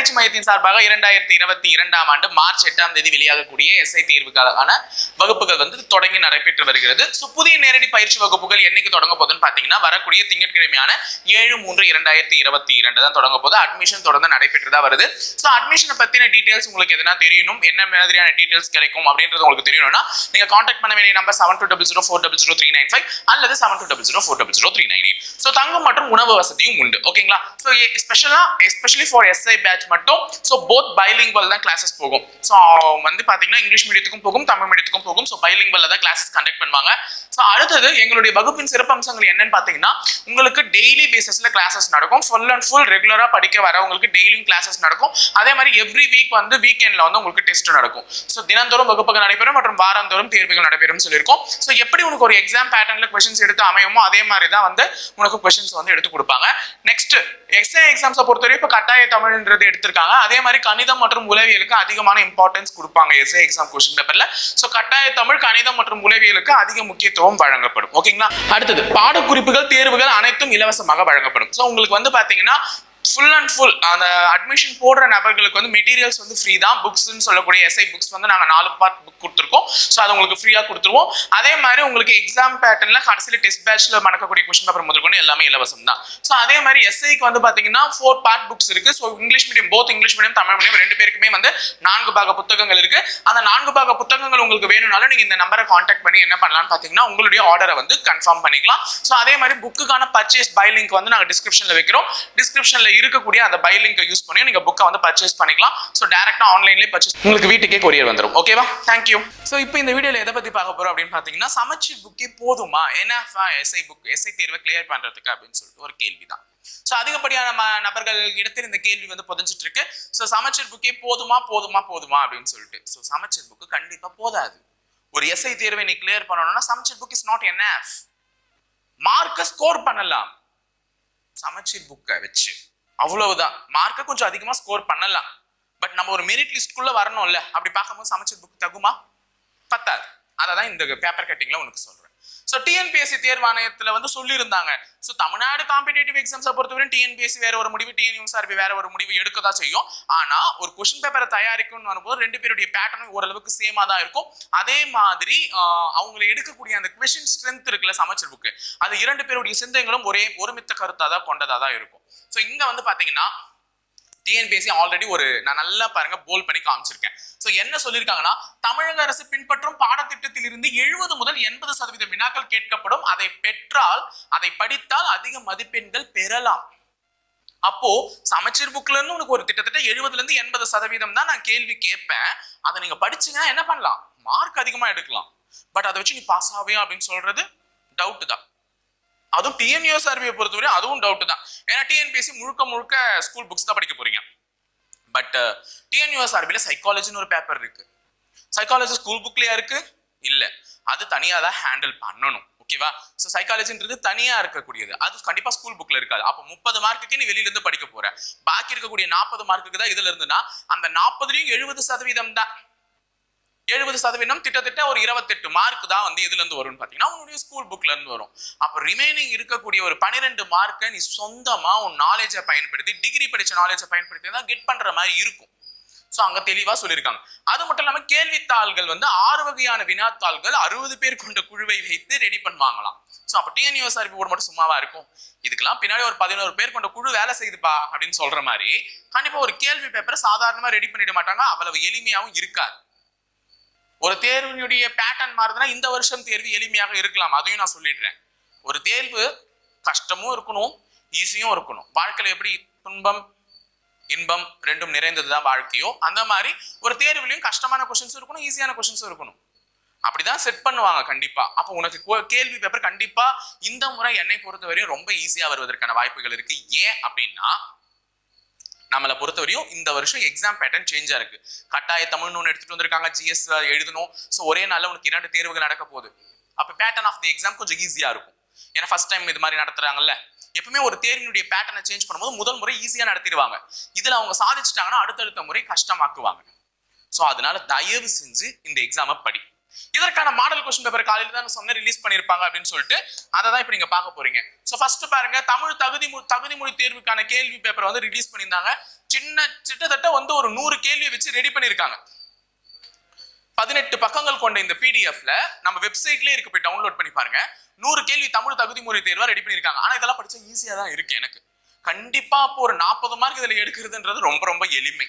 பயிற்சி மையத்தின் சார்பாக இரண்டாயிரத்தி இருபத்தி இரண்டாம் ஆண்டு மார்ச் எட்டாம் தேதி வெளியாகக்கூடிய எஸ்ஐ தேர்வுக்கான வகுப்புகள் வந்து தொடங்கி நடைபெற்று வருகிறது. ஸோ புதிய நேரடி பயிற்சி வகுப்புகள் என்னைக்கு தொடங்க போகுதுன்னு பார்த்தீங்கன்னா வரக்கூடிய திங்கட்கிழமையான ஏழு மூன்று இரண்டாயிரத்தி இருபத்தி இரண்டு தான் தொடங்க போது அட்மிஷன் தொடர்ந்து நடைபெற்றுதான் வருது. ஸோ அட்மிஷனை பத்தின டீட்டெயில்ஸ் உங்களுக்கு எதனா தெரியணும்? என்ன மாதிரியான டீடைல்ஸ் கிடைக்கும் அப்படின்றது உங்களுக்கு தெரியணும்னா நீங்க காண்டாக்ட் பண்ண வேண்டிய number seven two double zero four double zero three nine five அல்லது seven two double zero four double zero three nine eight so தங்கம் மற்றும் உணவு வசதியும் உண்டு. ஓகேங்களா ஸோ ஸ்பெஷலாக எஸ்பெஷலி ஃபார் எஸ்ஐ பேட்ச் மட்டும். ஸோ போத் பைலிங்குவல் தான் கிளாஸஸ் போகும். ஸோ வந்து பார்த்தீங்கன்னா இங்கிலீஷ் மீடியத்துக்கும் போகும் தமிழ் மீடியத்துக்கும் போகும். ஸோ பைலிங்குவல்ல தான் கிளாஸஸ் கண்டக்ட் பண்ணுவாங்க. ஸோ அடுத்தது எங்களுடைய வகுப்பின் சிறப்பம்சங்கள் என்னன்னு பார்த்தீங்கன்னா உங்களுக்கு டெய்லி பேசிஸில் கிளாஸஸ் நடக்கும். ஃபுல் அண்ட் ஃபுல் ரெகுலராக படிக்க வரவங்களுக்கு டெய்லியும் கிளாஸஸ் நடக்கும். அதே மாதிரி எவ்ரி வீக் வந்து வீக்கெண்டில் வந்து உங்களுக்கு டெஸ்ட் நடக்கும். ஸோ தினந்தோறும் வகுப்புகள் நடைபெறும் மற்றும் வாரந்தோறும் தேர்வுகள் நடைபெறும் சொல்லியிருக்கோம். ஸோ எப்படி உனக்கு ஒரு எக்ஸாம் பேட்டர்னில் கொஷின்ஸ் எடுத்து அமையுமோ அதே மாதிரி தான் வந்து உனக்கு கொஷின்ஸ் வந்து எடுத்து கொடுப்பாங்க. நெக்ஸ்ட் எக்ஸாம் எக்ஸாம்ஸை பொறுத்தவரை இப்போ கட்டாய தமிழ்ன்றது எடுத்திருக்காங்க. அதே மாதிரி கணிதம் மற்றும் உளவியலுக்கு அதிகமான இம்பார்ட்டன்ஸ் கொடுப்பாங்க எஸ்ஏ எக்ஸாம் கொஸ்டின் பேப்பரில் ஸோ கட்டாய தமிழ் கணிதம் மற்றும் உளவியலுக்கு அதிக முக்கியத்துவம் வழங்கப்படும். ஓகேங்களா அடுத்தது பாடக்குறிப்புகள் தேர்வுகள் அனைத்தும் இலவசமாக வழங்கப்படும். ஸோ உங்களுக்கு வந்து பாத்தீங்கன்னா ஃபுல் அண்ட் ஃபுல் அந்த அட்மிஷன் போடுற நபர்களுக்கு வந்து மெட்டீரியல்ஸ் வந்து ஃப்ரீ தான். புக்ஸ்ன்னு சொல்லக்கூடிய எஸ்ஐ புக்ஸ் வந்து நாங்கள் நாலு பார்ட் புக் கொடுத்துருக்கோம். ஸோ அது உங்களுக்கு ஃப்ரீயாக கொடுத்துருவோம். அதே மாதிரி உங்களுக்கு எக்ஸாம் பேட்டர்னில் கடைசியில் டெஸ்ட் பேட்ச்சில் மணக்கக்கூடிய கொஸ்டின் பேப்பர் முதற்கொண்டு எல்லாமே இலவசம் தான். ஸோ அதே மாதிரி எஸ்ஐக்கு வந்து பார்த்தீங்கன்னா ஃபோர் பார்ட் புக்ஸ் இருக்குது so English medium both English medium Tamil medium ரெண்டு பேருக்குமே வந்து நான்கு பாக புத்தகங்கள் இருக்குது அந்த நான்கு பாக புத்தகங்கள் உங்களுக்கு வேணும்னாலும் நீங்கள் இந்த நம்பரை காண்டாக்ட் பண்ணி என்ன பண்ணலாம்னு பார்த்தீங்கன்னா உங்களுடைய ஆர்டரை வந்து கன்ஃபார்ம் பண்ணிக்கலாம். ஸோ அதே மாதிரி புக்குக்கான பர்ச்சேஸ் பை லிங்க் வந்து நாங்கள் டிஸ்கிரிப்ஷனில் வைக்கிறோம். டிஸ்கிரிப்ஷனில் இருக்கக்கூடிய அந்த பை லிங்கை யூஸ் பண்ணி நீங்கள் புக்கை வந்து பர்ச்சேஸ் பண்ணிக்கலாம். ஸோ டேரெக்டாக ஆன்லைன்லேயே பர்ச்சேஸ் உங்களுக்கு வீட்டுக்கே கொரியர் வந்துடும் ஓகேவா தேங்க்யூ ஸோ இப்போ இந்த வீடியோவில் எதை பற்றி பார்க்க போகிறோம் அப்படின்னு பார்த்தீங்கன்னா சமச்சீர் புக்கே போதுமா? என்எஃப்ஆ எஸ்ஐ புக் எஸ்ஐ தேர்வை கிளியர் பண்ணுறதுக்கு அப்படின்னு சொல்லிட்டு ஒரு கேள்வி தான் ஸோ அதிகப்படியான நபர்கள் இடத்தில் இந்த கேள்வி வந்து புதஞ்சிட்டு இருக்கு. ஸோ சமச்சீர் புக்கே போதுமா? போதுமா? போதுமா? அப்படின்னு சொல்லிட்டு. ஸோ சமச்சீர் புக்கு கண்டிப்பாக போதாது. ஒரு எஸ்ஐ தேர்வை நீ கிளியர் பண்ணணும்னா சமச்சீர் புக் இஸ் நாட் என்எஃப் மார்க்கை ஸ்கோர் பண்ணலாம். சமச்சீர் புக்கை வச்சு. அவ்வளவுதான். மார்க்கை கொஞ்சம் அதிகமாக ஸ்கோர் பண்ணலாம். பட் நம்ம ஒரு மெரிட் லிஸ்ட்குள்ள வரணும்ல. அப்படி பார்க்கும்போது சமைச்ச புக் தகுமா? பத்தாது. அதை தான் இந்த பேப்பர் கட்டிங்கில் உனக்கு சொல்கிறேன் ஸோ டிஎன்பிஎஸ்சி தேர்வாணையத்தில் வந்து சொல்லியிருந்தாங்க. ஸோ தமிழ்நாடு காம்படேட்டிவ் எக்ஸாம்ஸை பொறுத்தவரை டிஎன்பிஎஸ்சி வேற ஒரு முடிவு டிஎன்யூஎஸ்ஆர்பி வேற ஒரு முடிவு எடுக்க தான் செய்யும். ஆனால் ஒரு கொஷின் பேப்பரை தயாரிக்கணும்னு வரும்போது ரெண்டு பேருடைய பேட்டர்னும் ஓரளவுக்கு சேமா தான் இருக்கும். அதே மாதிரி அவங்களை எடுக்கக்கூடிய அந்த கொஷின் ஸ்ட்ரென்த் இருக்குல்ல சமைச்சர் புக்கு அது இரண்டு பேருடைய சிந்தனைகளும் ஒரே ஒருமித்த கருத்தாக தான் கொண்டதாக தான் இருக்கும். ஸோ இங்கே வந்து பார்த்தீங்கன்னா டிஎன்பிஎஸ்சி ஆல்ரெடி ஒரு நான் நல்லா பாருங்க போல் பண்ணி காமிச்சிருக்கேன். ஸோ என்ன சொல்லியிருக்காங்கன்னா தமிழக அரசு பின்பற்றும் பாடத்திட்டத்தில் இருந்து எழுபது முதல் எண்பது சதவீத வினாக்கள் கேட்கப்படும். அதை பெற்றால் அதை படித்தால் அதிக மதிப்பெண்கள் பெறலாம். அப்போ சமச்சீர் புக்ல இருந்து உனக்கு ஒரு திட்டத்தட்ட எழுபதுல இருந்து எண்பது சதவீதம் தான் நான் கேள்வி கேட்பேன். அதை நீங்க படிச்சீங்கன்னா என்ன பண்ணலாம்? மார்க் அதிகமா எடுக்கலாம். பட் அதை வச்சு நீ பாஸ் ஆவியா அப்படின்னு சொல்றது? டவுட் தான். அதுவும் டிஎன்யூஎஸ்ஆர்பியை பொறுத்தவரை அதுவும் டவுட் தான். ஏன்னா டிஎன்பிஎஸ்சி முழுக்க முழுக்க ஸ்கூல் புக்ஸ் தான் படிக்க போறீங்க. பட் டிஎன்யூஎஸ்ஆர்பியில் சைக்காலஜின்னு ஒரு பேப்பர் இருக்கு. சைக்காலஜி ஸ்கூல் புக்லயா இருக்கு? இல்ல. அது தனியா தான் ஹேண்டில் பண்ணணும். ஓகேவா ஸோ சைக்காலஜின்றது தனியா இருக்கக்கூடியது. அது கண்டிப்பா ஸ்கூல் புக்ல இருக்காது. அப்போ முப்பது மார்க்குக்கு நீ வெளியில இருந்து படிக்க போற. பாக்கி இருக்கக்கூடிய நாற்பது மார்க்குக்கு தான் இதுல இருந்துன்னா அந்த நாற்பதுலயும் எழுபது சதவீதம் தான். எழுபது சதவீதம் கிட்டத்தட்ட ஒரு இருபத்தெட்டு மார்க் தான் வந்து இதுல இருந்து வரும்னு பாத்தீங்கன்னா உன்னுடைய ஸ்கூல் புக்ல இருந்து வரும். அப்ப ரிமைனிங் இருக்கக்கூடிய ஒரு பன்னிரெண்டு மார்க்கை நீ சொந்தமா உன் நாலேஜை பயன்படுத்தி டிகிரி படிச்ச நாலேஜை பயன்படுத்தி தான் கெட் பண்ற மாதிரி இருக்கும். ஸோ அங்க தெளிவா சொல்லியிருக்காங்க. அது மட்டும் இல்லாம கேள்வித்தாள்கள் வந்து ஆறு வகையான வினாத்தாள்கள் அறுபது பேர் கொண்ட குழுவை வைத்து ரெடி பண்ணுவாங்களாம். ஸோ அப்போ டிஎன்யூஎஸ்ஆர்பி போர்டு மட்டும் சும்மாவா இருக்கும். இதுக்கெல்லாம் பின்னாடி ஒரு பதினோரு பேர் கொண்ட குழு வேலை செய்யுதுப்பா அப்படின்னு சொல்ற மாதிரி கண்டிப்பாக ஒரு கேள்வி பேப்பரை சாதாரணமாக ரெடி பண்ணிட மாட்டாங்க. அவ்வளவு எளிமையாகவும் இருக்காது. ஒரு தேர்வினுடைய பேட்டர்ன் மாறுதுன்னா இந்த வருஷம் தேர்வு எளிமையாக இருக்கலாம். அதையும் நான் சொல்லிடுறேன். ஒரு தேர்வு கஷ்டமும் இருக்கணும் ஈஸியும் இருக்கணும். வாழ்க்கையில் எப்படி துன்பம் இன்பம் ரெண்டும் நிறைந்தது தான் வாழ்க்கையோ அந்த மாதிரி ஒரு தேர்வுலையும் கஷ்டமான கொஷின்ஸும் இருக்கணும் ஈஸியான கொஷின்ஸும் இருக்கணும். அப்படிதான் செட் பண்ணுவாங்க கண்டிப்பா. அப்போ உனக்கு கோ- கேள்வி பேப்பர் கண்டிப்பா இந்த முறை என்னை பொறுத்தவரையும் ரொம்ப ஈஸியா வருவதற்கான வாய்ப்புகள் இருக்கு. ஏன் அப்படின்னா நம்மளை பொறுத்தவரையும் இந்த வருஷம் எக்ஸாம் பேட்டர்ன் சேஞ்சா இருக்கு. கட்டாய தமிழ்னு ஒன்று எடுத்துட்டு வந்திருக்காங்க ஜிஎஸ் எழுதணும். ஸோ ஒரே நாளில் உனக்கு இரண்டு தேர்வுகள் நடக்க போகுது. அப்போ பேட்டர்ன் ஆஃப் தி எக்ஸாம் கொஞ்சம் ஈஸியாக இருக்கும். ஏன்னா ஃபர்ஸ்ட் டைம் இது மாதிரி நடத்துறாங்கல்ல. எப்பவுமே ஒரு தேர்வினுடைய பேட்டர்னை சேஞ்ச் பண்ணும்போது முதல் முறை ஈஸியாக நடத்திடுவாங்க. இதில் அவங்க சாதிச்சிட்டாங்கன்னா அடுத்தடுத்த முறை கஷ்டமாக்குவாங்க. ஸோ அதனால தயவு செஞ்சு இந்த எக்ஸாமை படி. இதற்கான மாடல் கொஸ்டின் பேப்பர் காலையில தான் சொன்ன ரிலீஸ் பண்ணியிருப்பாங்க அப்படின்னு சொல்லிட்டு அதை தான் இப்போ நீங்க பார்க்க போறீங்க. ஸோ ஃபர்ஸ்ட் பாருங்க தமிழ் தகுதி தகுதி மொழி தேர்வுக்கான கேள்வி பேப்பர் வந்து ரிலீஸ் பண்ணியிருந்தாங்க. சின்ன கிட்டத்தட்ட வந்து ஒரு நூறு கேள்வியை வச்சு ரெடி பண்ணியிருக்காங்க. பதினெட்டு பக்கங்கள் கொண்ட இந்த பிடிஎஃப்ல நம்ம வெப்சைட்லயே இருக்கு போய் டவுன்லோட் பண்ணி பாருங்க. நூறு கேள்வி தமிழ் தகுதி முறை தேர்வா ரெடி பண்ணிருக்காங்க ஆனா இதெல்லாம் படிச்சா ஈஸியா தான் இருக்கு எனக்கு. கண்டிப்பா அப்போ ஒரு நாற்பது மார்க் இதுல எடுக்கிறதுன்றது ரொம்ப ரொம்ப எளிமை.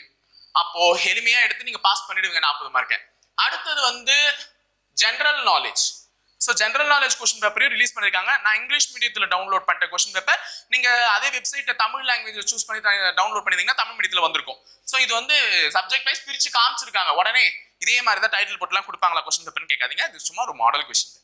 அப்போ எளிமையா எடுத்து நீங்க பாஸ் பண்ணிடுவீங்க நாற்பது மார்க்கை அடுத்தது வந்து general knowledge so general knowledge question பேப்பரையும் release பண்ணியிருக்காங்க நான் இங்கிலீஷ் மீடியத்தில் டவுன்லோட் பண்ணிட்ட கொஸ்டின் பேப்பர் நீங்கள் அதே வெப்சைட்டை தமிழ் லாங்குவேஜ் சூஸ் பண்ணி டவுன்லோட் பண்ணிருந்தீங்கன்னா தமிழ் மீடியத்தில் வந்திருக்கும். ஸோ இது வந்து சப்ஜெக்ட் வைஸ் பிரித்து காமிச்சிருக்காங்க. உடனே இதே மாதிரி தான் டைட்டில் போட்டுலாம் கொடுப்பாங்களா கொஸ்டின் பேப்பர்னு கேட்காதீங்க. இது சும்மா ஒரு மாடல் கொஸ்டின்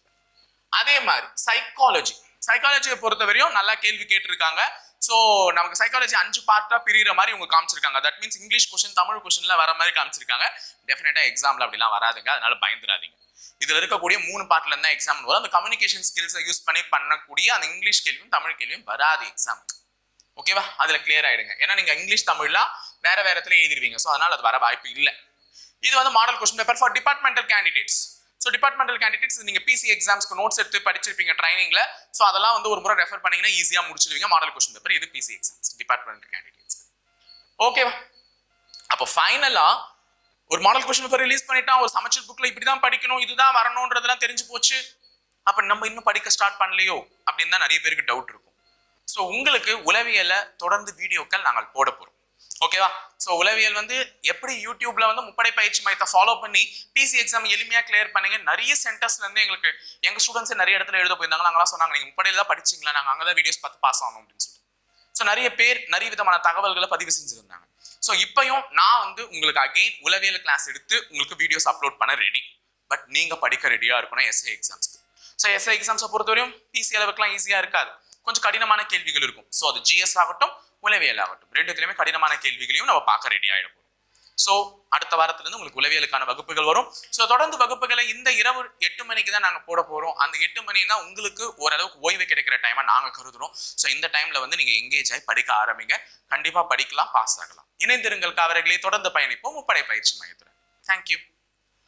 அதே மாதிரி சைக்காலஜி சைக்காலஜியை பொறுத்தவரையும் நல்லா கேள்வி கேட்டிருக்காங்க. ஸோ நமக்கு சைக்காலஜி அஞ்சு பார்ட்டாக பிரிகிற மாதிரி இவங்க காமிச்சிருக்காங்க. That means English question Tamil கொஸ்டின்ல வர மாதிரி காமிச்சிருக்காங்க. டெஃபினட்டா எக்ஸாம்ல அப்படிலாம் வராதுங்க. அதனால பயந்துடாதீங்க. இதில் இருக்கக்கூடிய மூணு பார்ட்ல இருந்தால் எக்ஸாம் வரும். அந்த கம்யூனிகேஷன் ஸ்கில்ஸை யூஸ் பண்ணி பண்ணக்கூடிய அந்த இங்கிலீஷ் கேள்வியும் தமிழ் கேள்வியும் வராது எக்ஸாமுக்கு ஓகேவா அதில் கிளியர் ஆயிடுங்க. ஏன்னா நீங்கள் இங்கிலீஷ் தமிழ்லாம் வேற வேற இடத்துல எழுதிருவீங்க. ஸோ அதனால் அது வர வாய்ப்பு இல்லை. இது வந்து model question paper for departmental candidates so departmental candidates நீங்கள் பிசி எக்ஸாம்ஸ்க்கு நோட்ஸ் எடுத்து படிச்சிருப்பீங்க ட்ரைனிங்ல ஸோ அதெல்லாம் வந்து ஒரு முறை ரெஃபர் பண்ணீங்கன்னா ஈஸியாக முடிச்சிடுவீங்க மாடல் கொஸ்டின் பேப்பர் இது பிசி எக்ஸாம்ஸ் டிபார்ட்மெண்டல் கேண்டிடேட்ஸ் ஓகேவா அப்போ ஃபைனலாக ஒரு மாடல் கொஸ்டின் பேப்பர் ரிலீஸ் பண்ணிட்டா ஒரு புக்கில் இப்படி தான் படிக்கணும் இதுதான் வரணுன்றதெல்லாம் தெரிஞ்சு போச்சு. அப்போ நம்ம இன்னும் படிக்க ஸ்டார்ட் பண்ணலையோ? அப்படின்னு தான் நிறைய பேருக்கு டவுட் இருக்கும். ஸோ உங்களுக்கு உளவியலை தொடர்ந்து வீடியோக்கள் நாங்கள் போட போகிறோம் ஓகேவா ஸோ உளவியல் வந்து எப்படி யூடியூப்ல வந்து முப்படை பயிற்சி மையத்தை ஃபாலோ பண்ணி பிசி எக்ஸாம் எளிமையாக கிளியர் பண்ணீங்க? நிறைய சென்டர்ஸ்ல இருந்து எங்களுக்கு எங்க ஸ்டூடெண்ட்ஸ் நிறைய இடத்துல எழுத போயிருந்தாங்க. நாங்களாம் சொன்னாங்க நீங்க முப்படையில தான் படிச்சீங்களா? அங்கே தான் வீடியோஸ் பார்த்து பாஸ் ஆகணும் அப்படின்னு சொல்லிட்டு. ஸோ நிறைய பேர் நிறைய விதமான தகவல்களை பதிவு செஞ்சிருந்தாங்க. ஸோ இப்பயும் நான் வந்து உங்களுக்கு அகைன் உளவியல் கிளாஸ் எடுத்து உங்களுக்கு வீடியோஸ் அப்லோட் பண்ண ரெடி பட் நீங்க படிக்க ரெடியா இருக்கணும் எஸ்ஐ எக்ஸாம்ஸ்க்கு ஸோ எஸ்ஐ எக்ஸாம்ஸை பொறுத்தவரையும் பிசி அளவுக்குலாம் ஈஸியாக இருக்காது. கொஞ்சம் கடினமான கேள்விகள் இருக்கும். ஸோ அது ஜிஎஸ் ஆகட்டும் உளவியல் ஆகட்டும். ரெண்டுத்துலையுமே கடினமான கேள்விகளையும் நம்ம பார்க்க ரெடி ஆயிட ஸோ அடுத்த வாரத்திலிருந்து உங்களுக்கு உளவியலுக்கான வகுப்புகள் வரும். ஸோ தொடர்ந்து வகுப்புகளை இந்த இரவு எட்டு மணிக்கு தான் நாங்கள் போட போகிறோம் அந்த எட்டு மணி தான் உங்களுக்கு ஓரளவுக்கு ஓய்வு கிடைக்கிற டைமாக நாங்கள் கருதுறோம். ஸோ இந்த டைமில் வந்து நீங்கள் எங்கேஜ் ஆகி படிக்க ஆரம்பிங்க. கண்டிப்பாக படிக்கலாம் பாஸ் ஆகலாம். இணைந்திருங்கள் காவலர்களே தொடர்ந்து பயணிப்போம். முப்படை பயிற்சி மையத்துடன். தேங்க்யூ